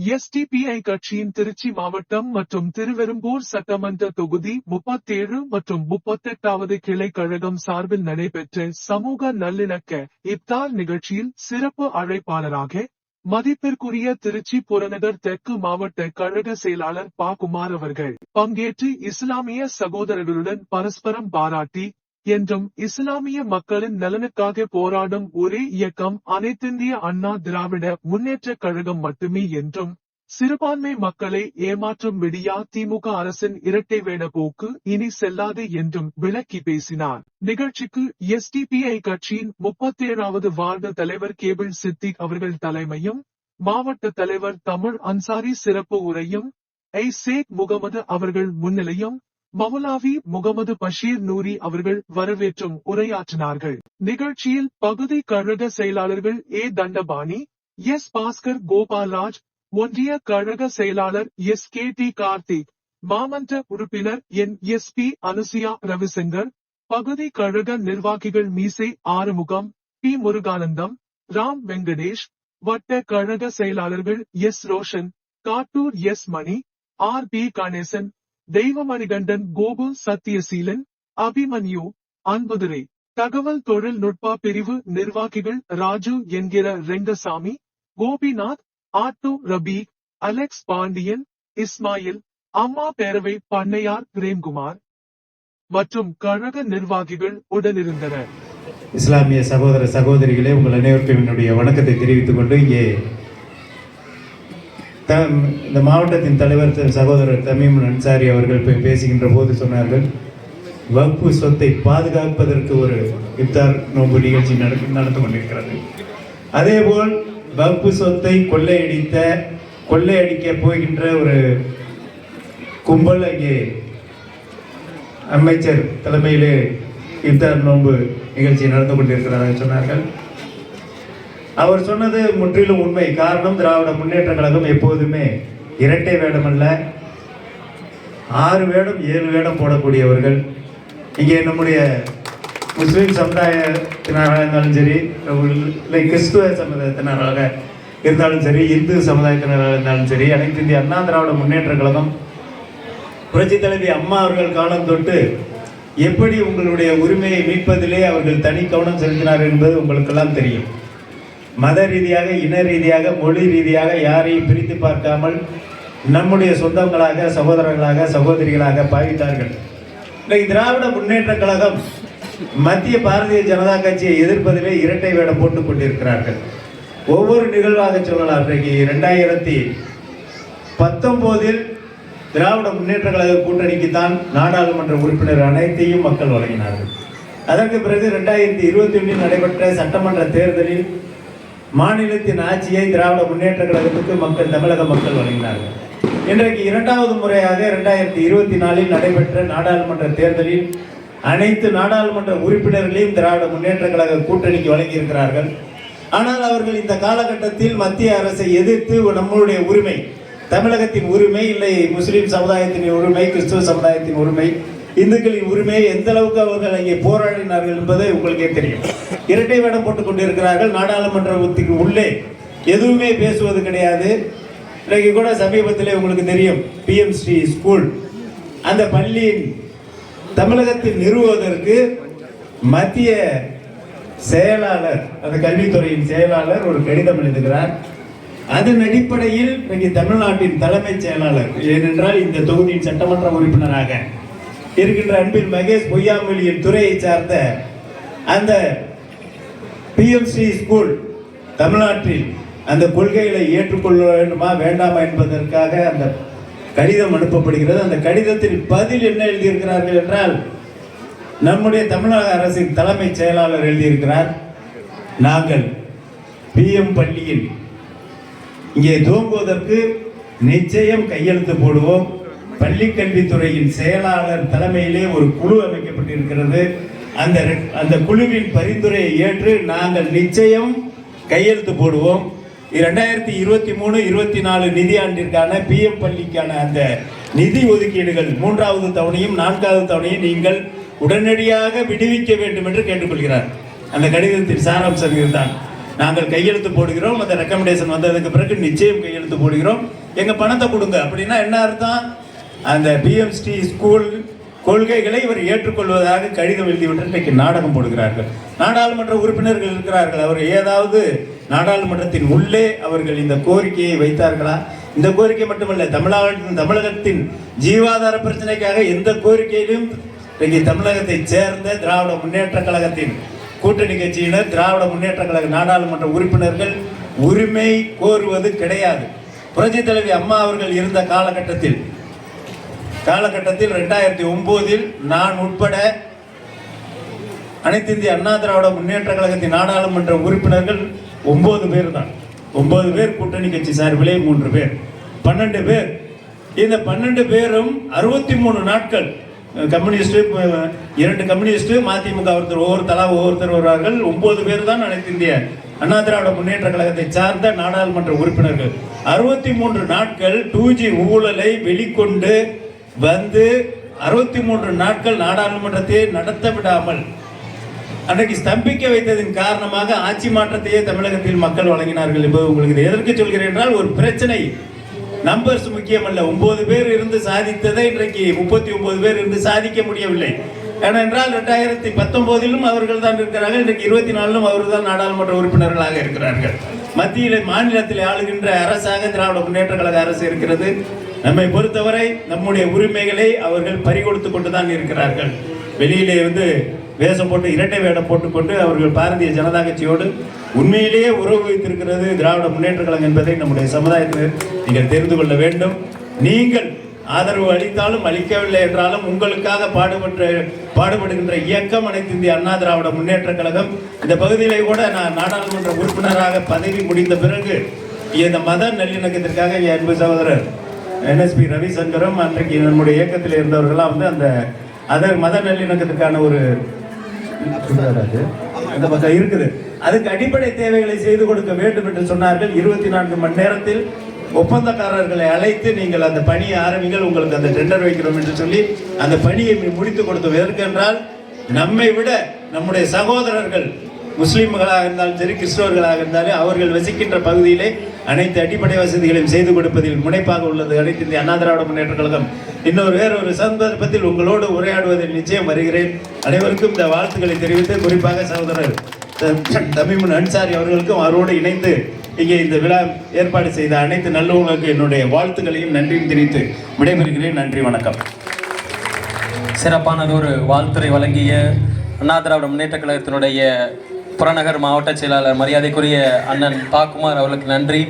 SDPI கட்சியின் திருச்சி மாவட்டம் மற்றும் திருவெரும்பூர் சட்டமன்ற தொகுதி முப்பத்தேழு மற்றும் முப்பத்தெட்டாவது கிளை கழகம் சார்பில் நடைபெற்ற சமூக நல்லிணக்க இப்தார் நிகழ்ச்சியில் சிறப்பு அழைப்பாளராக மதிப்பிற்குரிய திருச்சி புறநகர் தெற்கு மாவட்ட கழக செயலாளர் பா குமார் அவர்கள் பங்கேற்று இஸ்லாமிய சகோதரர்களுடன் பரஸ்பரம் பாராட்டி என்றும் இஸ்லாமிய மக்களின் நலனுக்காக போராடும் ஒரே இயக்கம் அனைத்திந்திய அண்ணா திராவிட முன்னேற்றக் கழகம் மட்டுமே என்றும் சிறுபான்மை மக்களை ஏமாற்றும் விடியா திமுக அரசின் இரட்டை வேட போக்கு இனி செல்லாது என்றும் விளக்கி பேசினார். நிகழ்ச்சிக்கு எஸ்டிபிஐ கட்சியின் முப்பத்தேழாவது வார்டு தலைவர் கேபிள் சித்திக் அவர்கள் தலைமையும் மாவட்ட தலைவர் தமிழ் அன்சாரி சிறப்பு உரையும் ஐ சேக் முகமது அவர்கள் முன்னிலையும் மவுலாவி முகமது பஷீர் நூரி அவர்கள் வரவேற்றும் உரையாற்றினார்கள். நிகழ்ச்சியில் பகுதி கழக செயலாளர்கள் ஏ. தண்டபாணி எஸ். பாஸ்கர் கோபால்ராஜ் ஒன்றிய கழக செயலாளர் எஸ். கே. டி. கார்த்திக் மாமன்ற உறுப்பினர் என். எஸ். பி. அனுசியா ரவிசங்கர் பகுதி கழக நிர்வாகிகள் மீசை ஆறுமுகம் பி. முருகானந்தம் ராம் வெங்கடேஷ் வட்ட கழக செயலாளர்கள் S. Roshan Kattur S. Mani R. B. Ganesan Deivamanikandan Coco Sathyaseelan Abhimanyu Anbudurai தகவல் தொழில்நுட்ப பிரிவு நிர்வாகிகள் ராஜு என்கிற ரெங்கசாமி கோபிநாத் ஆட்டோ ரபி அலெக்ஸ் பாண்டியன் இஸ்மாயில் அம்மா பேரவை பண்ணையார் பிரேம்குமார் மற்றும் கழக நிர்வாகிகள் உடனிருந்தனர். இஸ்லாமிய சகோதர சகோதரிகளே உங்கள் அனைவருக்கும் என்னுடைய வணக்கத்தை தெரிவித்துக் கொண்டு இங்கே த இந்த மாவட்டத்தின் தலைவர் சகோதரர் தமிம் அன்சாரி அவர்கள் போய் பேசுகின்ற போது சொன்னார்கள் வகுப்பு சொத்தை பாதுகாப்பதற்கு ஒரு இப்தார் நோன்பு நிகழ்ச்சி நடக்க நடந்து கொண்டிருக்கிறது. அதேபோல் வகுப்பு சொத்தை கொள்ளையடித்த கொள்ளையடிக்க போகின்ற ஒரு கும்பல் அங்கே அமைச்சர் தலைமையிலே இப்தார் நோன்பு நிகழ்ச்சி நடந்து கொண்டிருக்கிறார்கள் சொன்னார்கள். அவர் சொன்னது முற்றிலும் உண்மை. காரணம் திராவிட முன்னேற்ற கழகம் எப்போதுமே இரட்டை வேடம் அல்ல. ஆறு வேடம் ஏழு வேடம் போடக்கூடியவர்கள். இங்கே நம்முடைய முஸ்லீம் சமுதாயத்தினராக இருந்தாலும் சரி இல்லை கிறிஸ்துவ சமுதாயத்தினராக இருந்தாலும் சரி இந்து சமுதாயத்தினராக இருந்தாலும் சரி அனைத்து இந்திய அண்ணா திராவிட முன்னேற்ற கழகம் புரட்சி தலைவி அம்மா அவர்கள் காலம் தொட்டு எப்படி உங்களுடைய உரிமையை மீட்பதிலே அவர்கள் தனி கவனம் செலுத்தினார் என்பது உங்களுக்கெல்லாம் தெரியும். மத ரீதியாக இன ரீதியாக மொழி ரீதியாக யாரையும் பிரித்து பார்க்காமல் நம்முடைய சொந்தங்களாக சகோதரர்களாக சகோதரிகளாக பாவித்தார்கள். இன்றைக்கு திராவிட முன்னேற்ற கழகம் மத்திய பாரதிய ஜனதா கட்சியை எதிர்ப்பதிலே இரட்டை வேடம் போட்டுக் கொண்டிருக்கிறார்கள். ஒவ்வொரு நிகழ்வாக சொல்லலாம். இன்றைக்கு ரெண்டாயிரத்தி பத்தொன்பதில் திராவிட முன்னேற்ற கழக கூட்டணிக்கு தான் நாடாளுமன்ற உறுப்பினர் அனைத்தையும் மக்கள் வழங்கினார்கள். அதற்கு பிறகு ரெண்டாயிரத்தி இருபத்தி ஒன்றில் நடைபெற்ற சட்டமன்ற தேர்தலில் மாநிலத்தின் ஆட்சியை திராவிட முன்னேற்ற கழகத்துக்கு மக்கள் தமிழக மக்கள் வழங்கினார்கள். இன்றைக்கு இரண்டாவது முறையாக இரண்டாயிரத்தி இருபத்தி நாலில் நடைபெற்ற நாடாளுமன்ற தேர்தலில் அனைத்து நாடாளுமன்ற உறுப்பினர்களையும் திராவிட முன்னேற்ற கழக கூட்டணிக்கு வழங்கியிருக்கிறார்கள். ஆனால் அவர்கள் இந்த காலகட்டத்தில் மத்திய அரசை எதிர்த்து நம்மளுடைய உரிமை தமிழகத்தின் உரிமை இல்லை முஸ்லீம் சமுதாயத்தின் உரிமை கிறிஸ்துவ சமுதாயத்தின் உரிமை இந்துக்களின் உரிமையை எந்த அளவுக்கு அவர்கள் அங்கே போராடினார்கள் என்பதை உங்களுக்கே தெரியும். இரட்டை வேடம் போட்டுக் கொண்டிருக்கிறார்கள். நாடாளுமன்றத்துக்கு உள்ளே எதுவுமே பேசுவது கிடையாது. இன்றைக்கு கூட சமீபத்திலே உங்களுக்கு தெரியும் பிஎம் ஸ்ரீ ஸ்கூல் அந்த பள்ளியின் தமிழகத்தில் நிறுவுவதற்கு மத்திய செயலாளர் அந்த கல்வித்துறையின் செயலாளர் ஒரு கடிதம் எழுதுகிறார். அதன் அடிப்படையில் இன்றைக்கு தமிழ்நாட்டின் தலைமைச் செயலாளர் ஏனென்றால் இந்த தொகுதியின் சட்டமன்ற உறுப்பினராக இருக்கின்ற அன்பில் மகேஷ் பொய்யாமொழியின் துறையை சார்ந்த அந்த பிஎம்சி ஸ்கூல் தமிழ்நாட்டில் அந்த கொள்கைகளை ஏற்றுக்கொள்ள வேண்டுமா வேண்டாமா என்பதற்காக அந்த கடிதம் அனுப்பப்படுகிறது. அந்த கடிதத்தில் பதில் என்ன எழுதியிருக்கிறார்கள் என்றால் நம்முடைய தமிழக அரசின் தலைமைச் செயலாளர் எழுதியிருக்கிறார். நாங்கள் பிஎம் பள்ளியில் இங்கே தூங்குவதற்கு நிச்சயம் கையெழுத்து போடுவோம். பள்ளிக்கல்வித்துறையின் செயலாளர் தலைமையிலே ஒரு குழு அமைக்கப்பட்டிருக்கிறது. அந்த அந்த குழுவின் பரிந்துரையை ஏற்று நாங்கள் நிச்சயம் கையெழுத்து போடுவோம். இரண்டாயிரத்தி இருபத்தி மூணு இருபத்தி நாலு நிதியாண்டிற்கான பிஎம் பள்ளிக்கான அந்த நிதி ஒதுக்கீடுகள் மூன்றாவது தவணையும் நான்காவது தவணையும் நீங்கள் உடனடியாக விடுவிக்க வேண்டும் என்று கேட்டுக்கொள்கிறார். அந்த கடிதத்தின் சாராம்சம் இதுதான். நாங்கள் கையெழுத்து போடுகிறோம். அந்த ரெக்கமெண்டேஷன் வந்ததுக்கு பிறகு நிச்சயம் கையெழுத்து போடுகிறோம். எங்க பணத்தை கொடுங்க. அப்படின்னா என்ன அர்த்தம்? அந்த பிஎம்ஸ்டி ஸ்கூல் கொள்கைகளை இவர் ஏற்றுக்கொள்வதாக கடிதம் எழுதிவிட்டு இன்றைக்கு நாடகம் போடுகிறார்கள். நாடாளுமன்ற உறுப்பினர்கள் இருக்கிறார்கள். அவர் ஏதாவது நாடாளுமன்றத்தின் உள்ளே அவர்கள் இந்த கோரிக்கையை வைத்தார்களா? இந்த கோரிக்கை மட்டுமல்ல தமிழகத்தின் தமிழகத்தின் ஜீவாதார பிரச்சனைக்காக எந்த கோரிக்கையிலும் இன்றைக்கு தமிழகத்தை சேர்ந்த திராவிட முன்னேற்ற கழகத்தின் கூட்டணி கட்சியினர் திராவிட முன்னேற்ற கழக நாடாளுமன்ற உறுப்பினர்கள் உரிமை கோருவது கிடையாது. புரட்சி தலைவி அம்மா அவர்கள் இருந்த காலகட்டத்தில் காலகட்டத்தில் ரெண்டாயிரத்தி ஒன்பதில் நான் உட்பட அனைத்து இந்திய அண்ணா திராவிட முன்னேற்ற கழகத்தின் நாடாளுமன்ற உறுப்பினர்கள் ஒன்பது பேர் தான் ஒன்பது பேர் கூட்டணி கட்சி சார்பிலே மூன்று பேர். பன்னெண்டு பேர். இந்த பன்னெண்டு பேரும் அறுபத்தி மூணு நாட்கள் கம்யூனிஸ்ட் இரண்டு கம்யூனிஸ்ட் மதிமுக ஒருத்தர் ஒவ்வொரு தலா ஒவ்வொருத்தர் வருவார்கள். ஒன்பது பேர் தான் அனைத்து இந்திய அண்ணா திராவிட முன்னேற்ற கழகத்தை சார்ந்த நாடாளுமன்ற உறுப்பினர்கள். அறுபத்தி மூன்று நாட்கள் டூ ஜி ஊழலை வெளிக்கொண்டு வந்து அறுபத்தி மூன்று நாட்கள் நாடாளுமன்றத்தை நடத்த விடாமல் அன்றைக்கு ஸ்தம்பிக்க வைத்ததின் காரணமாக ஆட்சி மாற்றத்தையே தமிழகத்தில் மக்கள் வழங்கினார்கள் என்பது உங்களுக்கு எதற்கு சொல்கிறேன் என்றால் ஒரு பிரச்சனை. நம்பர்ஸ் முக்கியமல்ல ஒன்பது பேர் இருந்து சாதித்ததை இன்றைக்கு முப்பத்தி ஒன்பது பேர் இருந்து சாதிக்க முடியவில்லை. ஏனென்றால் ரெண்டாயிரத்தி பத்தொன்பதிலும் அவர்கள் தான் இருக்கிறார்கள். இன்றைக்கு இருபத்தி நாலிலும் அவர்கள் தான் நாடாளுமன்ற உறுப்பினர்களாக இருக்கிறார்கள். மத்தியில் மாநிலத்தில் ஆளுகின்ற அரசாக திராவிட முன்னேற்ற கழக அரசு இருக்கிறது. நம்மை பொறுத்தவரை நம்முடைய உரிமைகளை அவர்கள் பறிகொடுத்து கொண்டு தான் இருக்கிறார்கள். வெளியிலே வந்து வேஷம் போட்டு இரட்டை வேடம் போட்டுக்கொண்டு அவர்கள் பாரதிய ஜனதா கட்சியோடு உண்மையிலேயே உறவு வைத்திருக்கிறது திராவிட முன்னேற்ற கழகம் என்பதை நம்முடைய சமுதாயத்தில் நீங்கள் தெரிந்து கொள்ள வேண்டும். நீங்கள் ஆதரவு அளித்தாலும் அளிக்கவில்லை என்றாலும் உங்களுக்காக பாடுபட்டு பாடுபடுகின்ற இயக்கம் அனைத்து இந்திய அண்ணா திராவிட முன்னேற்ற கழகம். இந்த பகுதியிலே கூட நான் நாடாளுமன்ற உறுப்பினராக பதவி முடிந்த பிறகு இந்த மத நல்லிணக்கத்திற்காக என் அன்பு சகோதரர் என்எஸ்பி ரவிசங்கரும் அன்றைக்கு நம்முடைய இயக்கத்தில் இருந்தவர்களாக வந்து அந்த அதர் மத நல்லிணக்கத்துக்கான ஒரு அந்த பக்கம் இருக்குது. அதுக்கு அடிப்படை தேவைகளை செய்து கொடுக்க வேண்டும் என்று சொன்னார்கள். இருபத்தி நான்கு மணி நேரத்தில் ஒப்பந்தக்காரர்களை அழைத்து நீங்கள் அந்த பணியை ஆரம்பிங்கள் உங்களுக்கு அந்த டெண்டர் வைக்கிறோம் என்று சொல்லி அந்த பணியை முடித்து கொடுத்தோம். எதற்கென்றால் நம்மை விட நம்முடைய சகோதரர்கள் முஸ்லீம்களாக இருந்தாலும் சரி கிறிஸ்தவர்களாக இருந்தாலும் அவர்கள் வசிக்கின்ற பகுதியிலே அனைத்து அடிப்படை வசதிகளையும் செய்து கொடுப்பதில் முனைப்பாக உள்ளது. அனைத்து இந்திய அண்ணா திராவிட முன்னேற்ற கழகம். இன்னொரு வேறொரு சந்தர்ப்பத்தில் உங்களோடு உரையாடுவதில் நிச்சயம் வருகிறேன். அனைவருக்கும் இந்த வாழ்த்துக்களை தெரிவித்து குறிப்பாக சகோதரர் தமிமுன் அன்சாரி அவர்களுக்கும் அவரோடு இணைந்து இங்கே இந்த விழா ஏற்பாடு செய்த அனைத்து நல்லவங்களுக்கு என்னுடைய வாழ்த்துக்களையும் நன்றியும் தெரிவித்து விடைபெறுகிறேன். நன்றி வணக்கம். சிறப்பானது ஒரு வாழ்த்துறை வழங்கிய அண்ணா திராவிட முன்னேற்ற கழகத்தினுடைய புறநகர் மாவட்ட செயலாளர் மரியாதைக்குரிய அண்ணன் பாக்குமார் அவர்களுக்கு நன்றி.